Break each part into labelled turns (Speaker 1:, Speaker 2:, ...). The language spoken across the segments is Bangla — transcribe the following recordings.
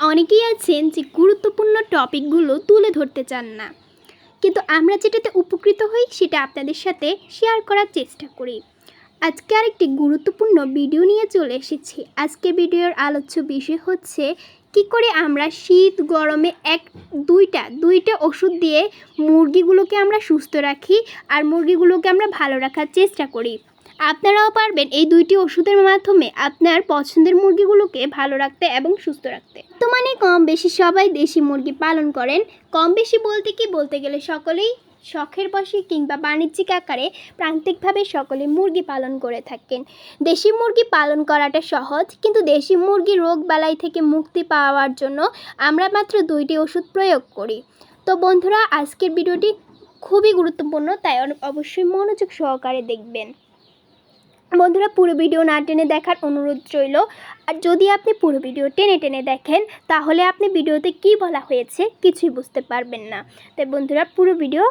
Speaker 1: অনেকেই আছেন যে গুরুত্বপূর্ণ টপিকগুলো তুলে ধরতে চান না। কিন্তু আমরা যেটাতে উপকৃত হই সেটা আপনাদের সাথে শেয়ার করার চেষ্টা করি। আজকে আরেকটি গুরুত্বপূর্ণ ভিডিও নিয়ে চলে এসেছি। আজকে ভিডিওর আলোচ্য বিষয় হচ্ছে, কি করে আমরা শীত, গরমে এক, দুইটা দুইটা ওষুধ দিয়ে মুরগিগুলোকে আমরা সুস্থ রাখি আর মুরগিগুলোকে আমরা ভালো রাখার চেষ্টা করি। আপনারাও পারবেন এই দুইটি ওষুধের মাধ্যমে আপনার পছন্দের মুরগিগুলোকে ভালো রাখতে এবং সুস্থ রাখতে। তো মানে কম বেশি সবাই দেশি মুরগি পালন করেন। কম বেশি বলতে কি? বলতে গেলে সকলেই শখের বসে কিংবা বাণিজ্যিক আকারে প্রান্তিকভাবে সকলে মুরগি পালন করে থাকেন। দেশি মুরগি পালন করাটা সহজ, কিন্তু দেশি মুরগি রোগ বালাই থেকে মুক্তি পাওয়ার জন্য আমরা মাত্র দুইটি ওষুধ প্রয়োগ করি। তো বন্ধুরা, আজকের ভিডিওটি খুবই গুরুত্বপূর্ণ, তাই অবশ্যই মনোযোগ সহকারে দেখবেন। বন্ধুরা পুরো ভিডিও না টেনে দেখার অনুরোধ রইল। আর যদি আপনি পুরো ভিডিও টেনে টেনে দেখেন, তাহলে আপনি ভিডিওতে কি বলা হয়েছে কিছুই বুঝতে পারবেন না। তাই বন্ধুরা পুরো ভিডিও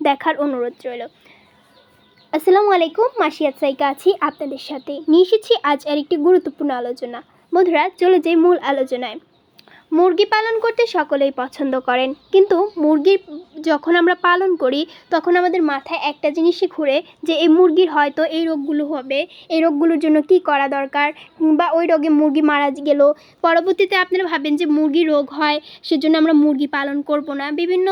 Speaker 1: দেখার অনুরোধ রইল। আসসালামু আলাইকুম মাসিয়াত সাইকা আছি আপনাদের সাথে। নিয়ে এসেছি আজ আর একটি গুরুত্বপূর্ণ আলোচনা। বন্ধুরা চলে যাই মূল আলোচনায়। মুরগি পালন করতে সকলেই পছন্দ করেন। কিন্তু মুরগি যখন আমরা পালন করি, তখন আমাদের মাথায় একটা জিনিসই ঘুরে যে এই মুরগির হয়তো এই রোগগুলো হবে, এই রোগগুলোর জন্য কি করা দরকার বা ওই রোগে মুরগি মারা গেল। পরবর্তীতে আপনারা ভাবেন যে মুরগি রোগ হয়, সেজন্য আমরা মুরগি পালন করব না। বিভিন্ন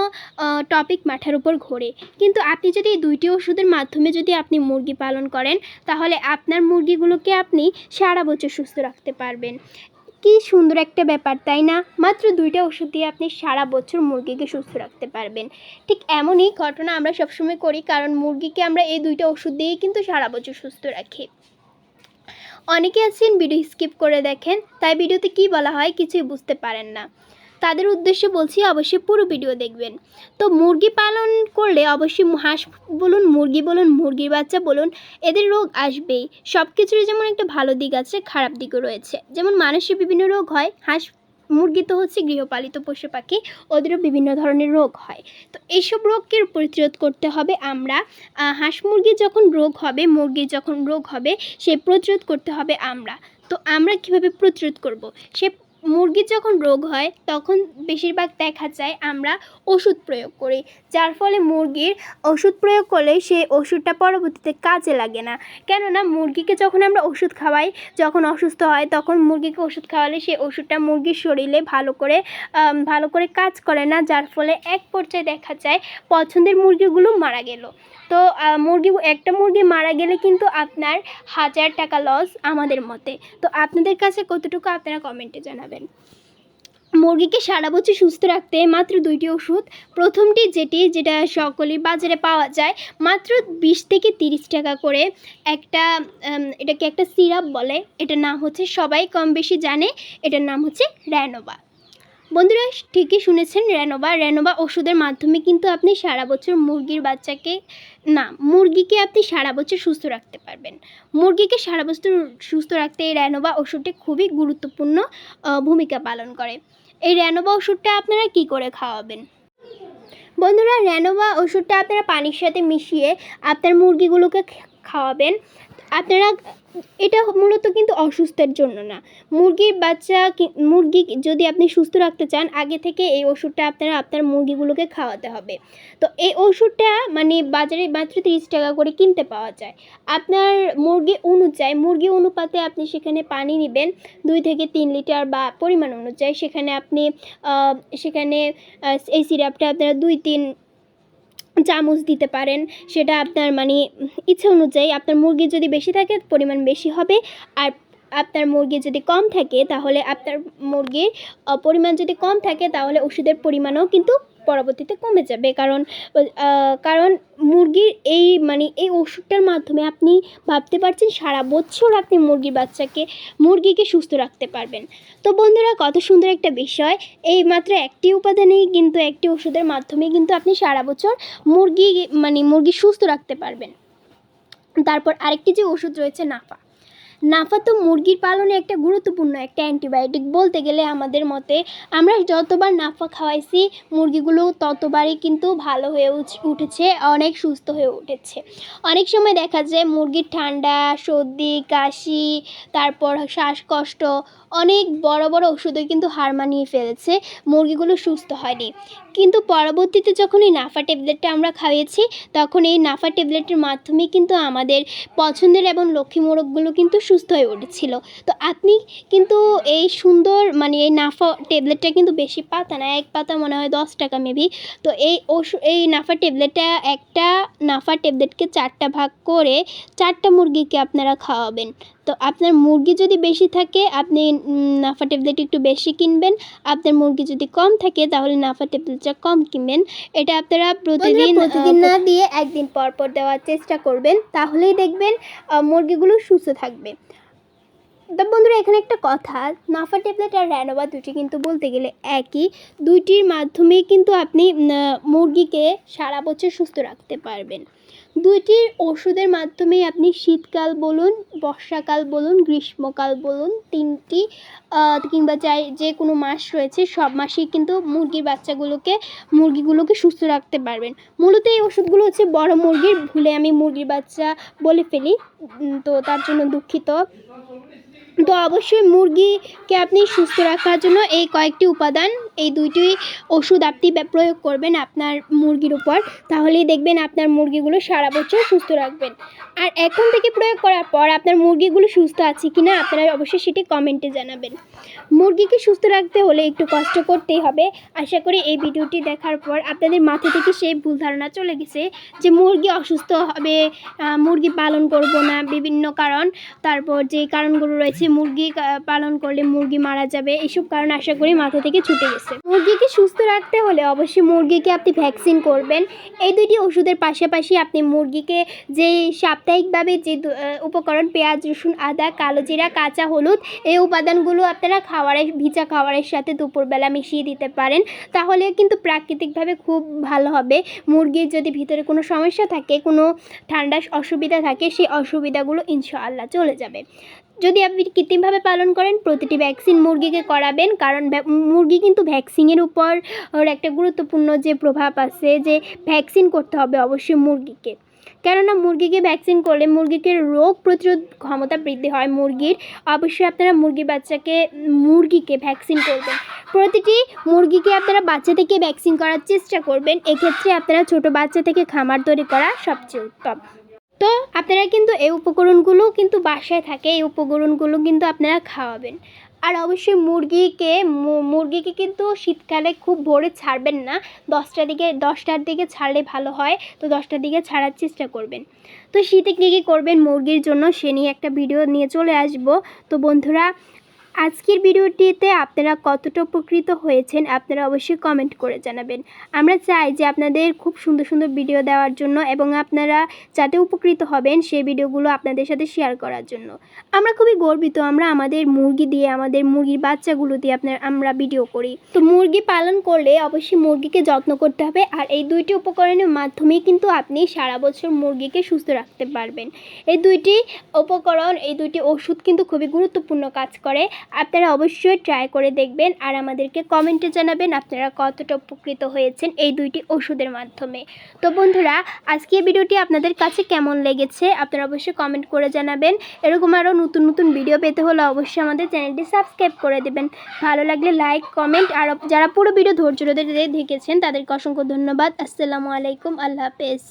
Speaker 1: টপিক মাথার উপর ঘোরে। কিন্তু আপনি যদি এই দুইটি ওষুধের মাধ্যমে যদি আপনি মুরগি পালন করেন, তাহলে আপনার মুরগিগুলোকে আপনি সারা বছর সুস্থ রাখতে পারবেন। কি সুন্দর একটা ব্যাপার, তাই না? মাত্র দুইটা ওষুধ দিয়ে আপনি সারা বছর মুরগিকে সুস্থ রাখতে পারবেন। ঠিক এমনই ঘটনা আমরা সবসময় করি, কারণ মুরগিকে আমরা এই দুইটা ওষুধ দিয়েই কিন্তু সারা বছর সুস্থ রাখি। অনেকে আছেন ভিডিও স্কিপ করে দেখেন, তাই ভিডিওতে কি বলা হয় কিছুই বুঝতে পারেন না। তাদের উদ্দেশ্যে বলছি অবশ্যই পুরো ভিডিও দেখবেন। তো মুরগি পালন করলে অবশ্যই হাঁস বলুন, মুরগি বলুন, মুরগির বাচ্চা বলুন, এদের রোগ আসবেই। সব কিছুরই যেমন একটা ভালো দিক আছে, খারাপ দিকও রয়েছে। যেমন মানুষের বিভিন্ন রোগ হয়, হাঁস, মুরগি তো হচ্ছে গৃহপালিত পশু পাখি, ওদেরও বিভিন্ন ধরনের রোগ হয়। তো এইসব রোগকে প্রতিরোধ করতে হবে আমরা। হাঁস মুরগির যখন রোগ হবে, মুরগির যখন রোগ হবে, সে প্রতিরোধ করতে হবে আমরা। তো আমরা কীভাবে প্রতিরোধ করব? সে মুরগির যখন রোগ হয়, তখন বেশিরভাগ দেখা যায় আমরা ওষুধ প্রয়োগ করি, যার ফলে মুরগির ওষুধ প্রয়োগ করলে সেই ওষুধটা পরবর্তীতে কাজে লাগে না। কেননা মুরগিকে যখন আমরা ওষুধ খাওয়াই, যখন অসুস্থ হয়, তখন মুরগিকে ওষুধ খাওয়ালে সেই ওষুধটা মুরগির শরীরে ভালো করে ভালো করে কাজ করে না, যার ফলে এক পর্যায়ে দেখা যায় পছন্দের মুরগিগুলো মারা গেল। তো মুরগি, একটা মুরগি মারা গেলে কিন্তু আপনার হাজার টাকা লস আমাদের মতে। তো আপনাদের কাছে কতটুকু আপনারা কমেন্টে জানাবেন। মুরগিকে সারা বছর সুস্থ রাখতে মাত্র দুইটি ওষুধ। প্রথমটি যেটি, যেটা সকলেই বাজারে পাওয়া যায়, মাত্র বিশ থেকে তিরিশ টাকা করে। একটা এটাকে একটা সিরাপ বলে। এটার নাম হচ্ছে সবাই কম বেশি জানে। এটার নাম হচ্ছে র্যানোভা বন্ধুরা, ঠিকই শুনেছেন র্যানোভা র্যানোভা ওষুধের মাধ্যমে কিন্তু আপনি সারা বছর মুরগির বাচ্চাকে, না, মুরগিকে আপনি সারা বছর সুস্থ রাখতে পারবেন। মুরগিকে সারা বছর সুস্থ রাখতে এই র্যানোভা ওষুধটি খুবই গুরুত্বপূর্ণ ভূমিকা পালন করে। এই র্যানোভা ওষুধটা আপনারা কি করে খাওয়াবেন? বন্ধুরা র্যানোভা ওষুধটা আপনারা পানির সাথে মিশিয়ে আপনার মুরগিগুলোকে খাওয়াবেন। আপনারা, এটা মূলত কিন্তু অসুস্থের জন্য না। মুরগির বাচ্চা মুরগি যদি আপনি সুস্থ রাখতে চান, আগে থেকে এই ওষুধটা আপনারা আপনার মুরগিগুলোকে খাওয়াতে হবে। তো এই ওষুধটা মানে বাজারে মাত্র তিরিশ টাকা করে কিনতে পাওয়া যায়। আপনার মুরগি অনুযায়ী, মুরগি অনুপাতে আপনি সেখানে পানি নেবেন দুই থেকে তিন লিটার বা পরিমাণ অনুযায়ী। সেখানে আপনি সেখানে এই সিরাপটা আপনারা দুই, তিন চামচ দিতে পারেন। সেটা আপনার মানে ইচ্ছে অনুযায়ী আপনার মুরগি যদি বেশি থাকে, পরিমাণ বেশি হবে। আর আপনার মুরগি যদি কম থাকে, তাহলে আপনার মুরগির পরিমাণ যদি কম থাকে, তাহলে ওষুধের পরিমাণও কিন্তু পরবর্তীতে কমে যাবে। কারণ কারণ মুরগির এই মানে এই ওষুধটার মাধ্যমে আপনি ভাবতে পারছেন সারা বছর আপনি মুরগির বাচ্চাকে, মুরগিকে সুস্থ রাখতে পারবেন। তো বন্ধুরা, কত সুন্দর একটা বিষয়। এই মাত্র একটি উপাদানেই কিন্তু একটি ওষুধের মাধ্যমে কিন্তু আপনি সারা বছর মুরগি মানে মুরগি সুস্থ রাখতে পারবেন। তারপর আরেকটি যে ওষুধ রয়েছে, নাফা। নাফা তো মুরগির পালনে একটা গুরুত্বপূর্ণ একটা অ্যান্টিবায়োটিক বলতে গেলে আমাদের মতে, আমরা যতবার নাফা খাওয়াইছি, মুরগিগুলো ততবারই কিন্তু ভালো হয়ে উঠ- উঠেছে, অনেক সুস্থ হয়ে উঠেছে। অনেক সময় দেখা যায় মুরগির ঠান্ডা, সর্দি, কাশি, তারপর শ্বাসকষ্ট অনেক বড় বড় ওষুধে কিন্তু হার মানিয়ে ফেলেছে, মুরগিগুলো সুস্থ হয়নি। কিন্তু পরবর্তীতে যখন এই নাফা ট্যাবলেটটা আমরা খাইয়েছি, তখন এই নাফা ট্যাবলেটের মাধ্যমে কিন্তু আমাদের পছন্দের এবং লক্ষ্মী মোরগগুলো কিন্তু সুস্থ হয়ে উঠেছিল। তো আপনি কিন্তু এই সুন্দর মানে এই নাফা ট্যাবলেটটা কিন্তু বেশি পাতা না, এক পাতা মনে হয় দশ টাকা মেবি। তো এই ওষুধ এই নাফা ট্যাবলেটটা একটা নাফা ট্যাবলেটকে চারটা ভাগ করে চারটা মুরগিকে আপনারা খাওয়াবেন। তো আপনার মুরগি যদি বেশি থাকে আপনি নাফা ট্যাবলেট একটু বেশি কিনবেন। আপনার মুরগি যদি কম থাকে তাহলে নাফা ট্যাবলেটটা কম কিনবেন। এটা আপনারা প্রতিদিন প্রতিদিন না দিয়ে একদিন পর পর দেওয়ার চেষ্টা করবেন। তাহলেই দেখবেন মুরগিগুলো সুস্থ থাকবে। তো বন্ধুরা, এখানে একটা কথা। নাফা ট্যাবলেট আর র্যানোভা দুটি কিন্তু বলতে গেলে একই। দুইটির মাধ্যমেই কিন্তু আপনি মুরগিকে সারা বছর সুস্থ রাখতে পারবেন। দুইটির ওষুধের মাধ্যমে আপনি শীতকাল বলুন, বর্ষাকাল বলুন, গ্রীষ্মকাল বলুন, তিনটি কিংবা যাই যে কোনো মাস রয়েছে, সব মাসেই কিন্তু মুরগির বাচ্চাগুলোকে, মুরগিগুলোকে সুস্থ রাখতে পারবেন। মূলত এই ওষুধগুলো হচ্ছে বড় মুরগির, ভুলে আমি মুরগির বাচ্চা বলে ফেলি তো তার জন্য দুঃখিত। তো অবশ্যই মুরগিকে আপনি সুস্থ রাখার জন্য এই কয়েকটি উপাদান, এই দুইটি ওষুধ আপনি প্রয়োগ করবেন আপনার মুরগির উপর। তাহলেই দেখবেন আপনার মুরগিগুলো সারা বছর সুস্থ রাখবেন। আর এখন থেকে প্রয়োগ করার পর আপনার মুরগিগুলো সুস্থ আছে কি না আপনারা অবশ্যই সেটি কমেন্টে জানাবেন। মুরগিকে সুস্থ রাখতে হলে একটু কষ্ট করতেই হবে। আশা করি এই ভিডিওটি দেখার পর আপনাদের মাথা থেকে সেই ভুল ধারণা চলে গেছে যে মুরগি অসুস্থ হবে মুরগি পালন করব না, বিভিন্ন কারণ। তারপর যে কারণগুলো রয়েছে মুরগি পালন করলে মুরগি মারা যাবে এইসব কারণ আশা করি মাথা থেকে ছুটে গেছে। মুরগিকে সুস্থ রাখতে হলে অবশ্যই মুরগিকে আপনি ভ্যাকসিন করবেন। এই দুইটি ওষুধের পাশাপাশি আপনি মুরগিকে যে সাপ্তাহিকভাবে যে উপকরণ পেঁয়াজ, রসুন, আদা, কালো জিরা, কাঁচা হলুদ, এই উপাদানগুলো আপনারা খাওয়ারের ভিজা খাবারের সাথে দুপুরবেলা মিশিয়ে দিতে পারেন। তাহলে কিন্তু প্রাকৃতিকভাবে খুব ভালো হবে। মুরগির যদি ভিতরে কোনো সমস্যা থাকে, কোনো ঠান্ডার অসুবিধা থাকে, সেই অসুবিধাগুলো ইনশাআল্লাহ চলে যাবে। যদি আপনি কৃত্রিমভাবে পালন করেন, প্রতিটি ভ্যাকসিন মুরগিকে করাবেন। কারণ মুরগি কিন্তু ভ্যাকসিনের উপর একটা গুরুত্বপূর্ণ যে প্রভাব আছে যে ভ্যাকসিন করতে হবে অবশ্যই মুরগিকে। কেননা মুরগিকে ভ্যাকসিন করলে মুরগিকে রোগ প্রতিরোধ ক্ষমতা বৃদ্ধি হয় মুরগির। অবশ্যই আপনারা মুরগির বাচ্চাকে, মুরগিকে ভ্যাকসিন করবেন। প্রতিটি মুরগিকে আপনারা বাচ্চা থেকে ভ্যাকসিন করার চেষ্টা করবেন। এক্ষেত্রে আপনারা ছোট বাচ্চা থেকে খামার তৈরি করা সবচেয়ে উত্তম। তো আপনারা কিন্তু এই উপকরণগুলো কিন্তু বাসায় থাকে, এই উপকরণগুলো কিন্তু আপনারা খাওয়াবেন। আর অবশ্যই মুরগিকে মুরগিকে কিন্তু শীতকালে খুব ভোরে ছাড়বেন না। দশটার দিকে দশটার দিকে ছাড়লে ভালো হয়। তো দশটার দিকে ছাড়ার চেষ্টা করবেন। তো শীতে কী কী করবেন মুরগির জন্য সে নিয়ে একটা ভিডিও নিয়ে চলে আসব। তো বন্ধুরা আজকের ভিডিওটিতে আপনারা কতটা উপকৃত হয়েছেন আপনারা অবশ্যই কমেন্ট করে জানাবেন। আমরা চাই যে আপনাদের খুব সুন্দর সুন্দর ভিডিও দেওয়ার জন্য এবং আপনারা যাতে উপকৃত হবেন সেই ভিডিওগুলো আপনাদের সাথে শেয়ার করার জন্য। আমরা খুবই গর্বিত আমরা আমাদের মুরগি দিয়ে, আমাদের মুরগির বাচ্চাগুলো দিয়ে আপনার, আমরা ভিডিও করি। তো মুরগি পালন করলে অবশ্যই মুরগিকে যত্ন করতে হবে আর এই দুইটি উপকরণের মাধ্যমেই কিন্তু আপনি সারা বছর মুরগিকে সুস্থ রাখতে পারবেন। এই দুইটি উপকরণ, এই দুইটি ওষুধ কিন্তু খুবই গুরুত্বপূর্ণ কাজ করে। আপনারা অবশ্যই ট্রাই করে দেখবেন আর আমাদেরকে কমেন্টে জানাবেন আপনারা কতটা উপকৃত হয়েছেন এই দুইটি ওষুধের মাধ্যমে। তো বন্ধুরা, আজকে ভিডিওটি আপনাদের কাছে কেমন লেগেছে আপনারা অবশ্যই কমেন্ট করে জানাবেন। এরকম আরও নতুন নতুন ভিডিও পেতে হলে অবশ্যই আমাদের চ্যানেলটি সাবস্ক্রাইব করে দেবেন। ভালো লাগলে লাইক কমেন্ট আর যারা পুরো ভিডিও ধৈর্য ধরে দেখেছেন তাদেরকে অসংখ্য ধন্যবাদ। আসসালামু আলাইকুম, আল্লাহ হাফেজ।